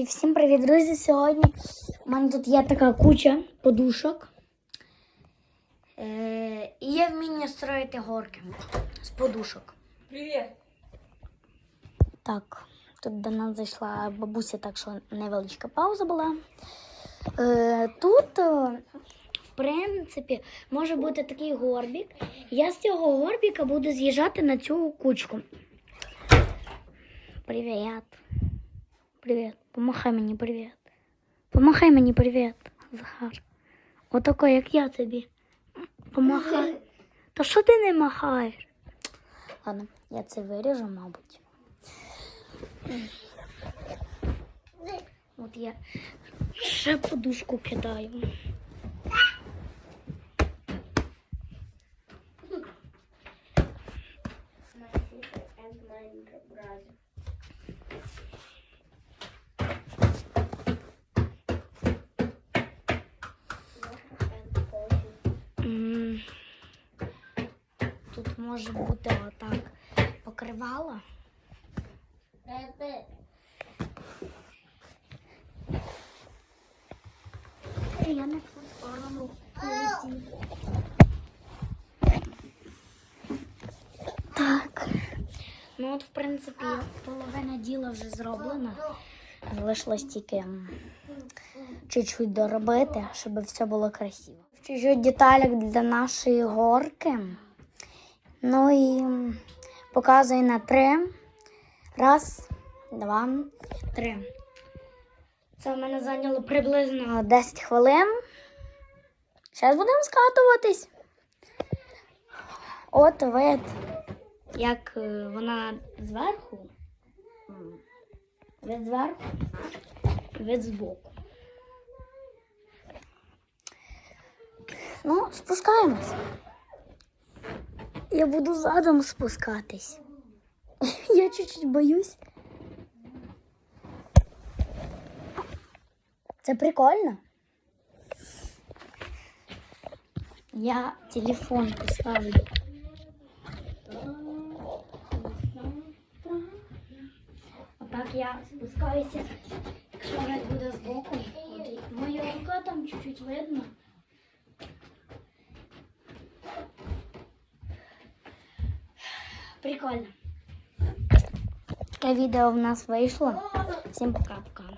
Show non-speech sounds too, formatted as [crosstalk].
І Всім привіт, друзі! Сьогодні у мене тут є така куча подушок. Е, і є вміння строїти горки з подушок. Привіт. Так, тут до нас зайшла бабуся, так що невеличка пауза була. Е, тут, е, в принципі, може бути такий горбік. Я з цього горбіка буду з'їжджати на цю кучку. Привіт. Привіт. Помахай мені привіт. Помахай мені привіт, Захар. Отако, як я тобі. Помахай. Та що ти не махаєш? Ладно, я це виріжу, мабуть. От я ще подушку кидаю. М, Тут може бути отак покривало. Я не сторону. Так. Ну от, в принципі, половина діла вже зроблена. Залишилось тільки чуть-чуть доробити, щоб все було красиво. Чуть-чуть деталек для нашої горки. Ну і показую на три. Раз, два, три. Це в мене зайняло приблизно 10 хвилин. Зараз будемо скатуватись. От вид, як е, вона зверху. Вид зверху, вид збоку. Ну, спускаємось. Я буду задом спускатись. [laughs] Я чуть-чуть боюсь. Це прикольно. Я телефон поставлю. Отак я спускаюся. Якщо навіть буде збоку. Моя рука там чуть-чуть видно. Прикольно. Таке відео в нас вийшло. Всім пока-пока.